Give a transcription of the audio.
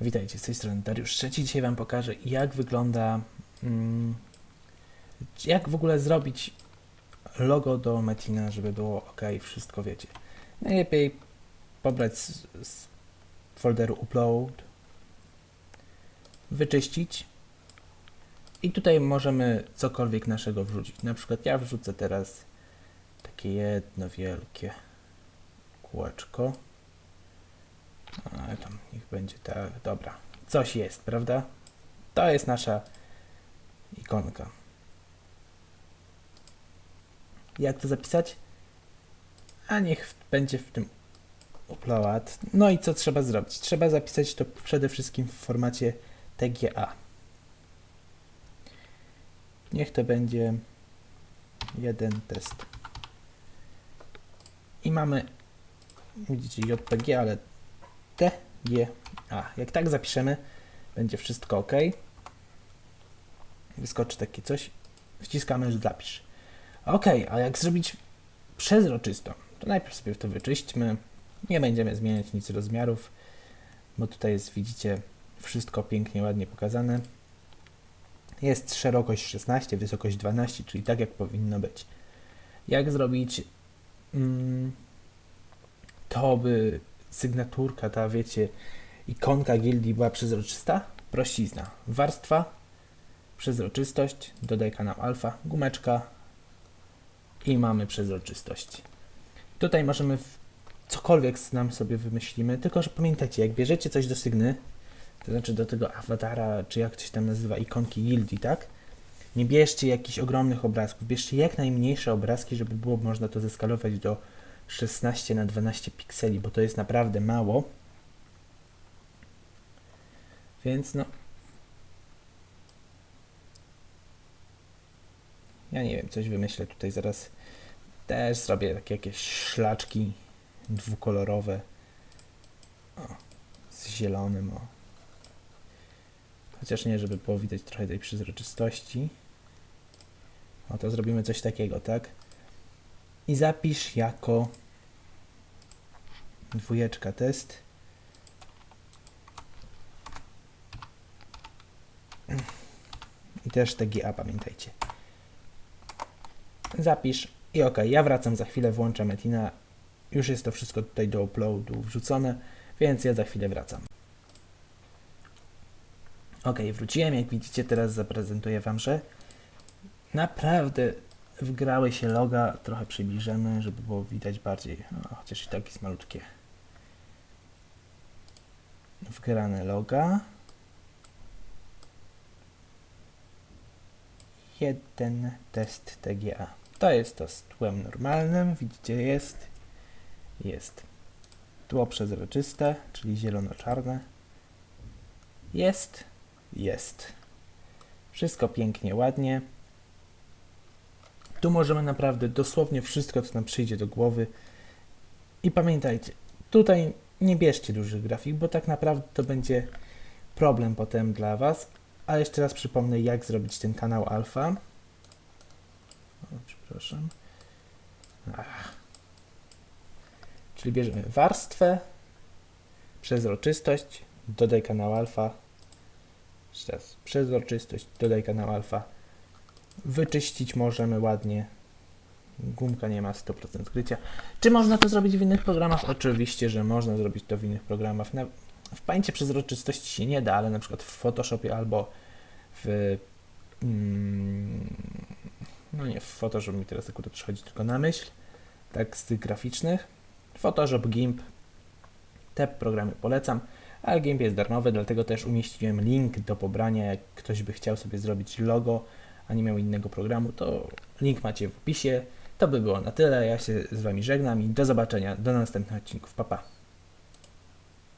Witajcie, z tej strony Dariusz Trzeci. Dzisiaj Wam pokażę, jak wygląda, mm, jak w ogóle zrobić logo do Metina, żeby było ok, wszystko wiecie. Najlepiej pobrać z, folderu upload, wyczyścić i tutaj możemy cokolwiek naszego wrzucić. Na przykład ja wrzucę teraz takie jedno wielkie kółeczko. Ale tam niech będzie tak, dobra. Coś jest, prawda? To jest nasza ikonka. Jak to zapisać? A niech będzie w tym upload. No i co trzeba zrobić? Trzeba zapisać to przede wszystkim w formacie TGA. Niech to będzie jeden test. I mamy, widzicie, JPG, ale G, A. Jak tak zapiszemy, będzie wszystko ok. Wyskoczy takie coś. Wciskamy, że zapisz. Ok, a jak zrobić przezroczysto? To najpierw sobie to wyczyśćmy. Nie będziemy zmieniać nic rozmiarów, bo tutaj jest, widzicie, wszystko pięknie, ładnie pokazane. Jest szerokość 16, wysokość 12, czyli tak jak powinno być. Jak zrobić mm, to, by sygnaturka, ta wiecie, ikonka gildii była przezroczysta? Prościzna. Warstwa, przezroczystość, dodaj kanał alfa, gumeczka i mamy przezroczystość. Tutaj możemy cokolwiek nam sobie wymyślimy, tylko że pamiętajcie, jak bierzecie coś do sygny, to znaczy do tego awatara, czy jak się tam nazywa, ikonki gildii, tak? Nie bierzcie jakichś ogromnych obrazków, bierzcie jak najmniejsze obrazki, żeby było można to zeskalować do 16 na 12 pikseli, bo to jest naprawdę mało. Więc no. Ja nie wiem, coś wymyślę tutaj zaraz. Też zrobię takie jakieś szlaczki dwukolorowe. O, z zielonym, o. Chociaż nie, żeby było widać trochę tej przezroczystości. O, to zrobimy coś takiego, tak? I zapisz jako dwójeczka test. I też TGA pamiętajcie. Zapisz i ok, ja wracam za chwilę, włączam Metina. Już jest to wszystko tutaj do uploadu wrzucone, więc ja za chwilę wracam. Ok, wróciłem. Jak widzicie, teraz zaprezentuję Wam, że naprawdę wgrały się loga. Trochę przybliżymy, żeby było widać bardziej. No, chociaż i tak jest malutkie. Wgrane loga. Jeden test TGA. To jest to z tłem normalnym. Widzicie, jest. Jest. Tło przezroczyste, czyli zielono-czarne. Jest. Jest. Wszystko pięknie, ładnie. Tu możemy naprawdę dosłownie wszystko, co nam przyjdzie do głowy. I pamiętajcie, tutaj nie bierzcie dużych grafik, bo tak naprawdę to będzie problem potem dla Was. A jeszcze raz przypomnę, jak zrobić ten kanał alfa. O, przepraszam. Ach. Czyli bierzemy warstwę, przezroczystość, dodaj kanał alfa. Jeszcze raz, przezroczystość, dodaj kanał alfa. Wyczyścić możemy ładnie. Gumka nie ma 100% skrycia. Czy można to zrobić w innych programach? Oczywiście, że można zrobić to w innych programach. Na, w Paincie przezroczystości się nie da, ale na przykład w Photoshopie albo w... Mm, no nie, w Photoshop mi teraz akurat przychodzi tylko na myśl. Tak z tych graficznych. Photoshop, GIMP. Te programy polecam. Ale GIMP jest darmowy, dlatego też umieściłem link do pobrania. Jak ktoś by chciał sobie zrobić logo, a nie miał innego programu, to link macie w opisie. To by było na tyle. Ja się z Wami żegnam i do zobaczenia do następnych odcinków. Pa, pa.